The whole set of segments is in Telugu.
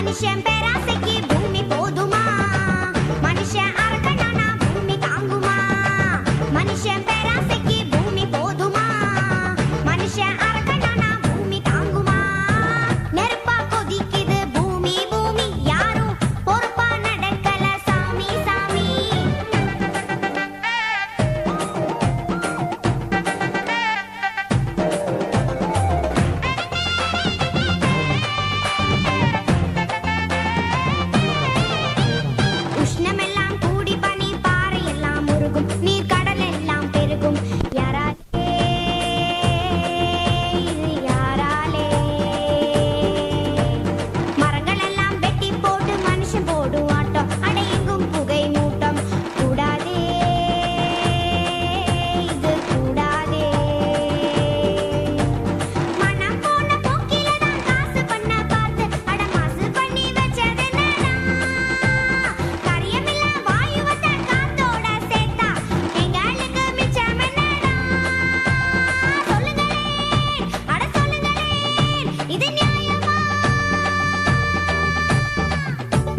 Anishem Perasek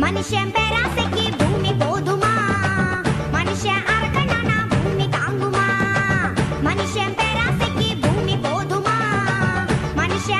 మనిషి పెరాసకి భూమి పోదుమా? మనిషి అరకణన భూమి కాంగుమా మనిషి పెరాసకి భూమి పోదుమా? మనిషి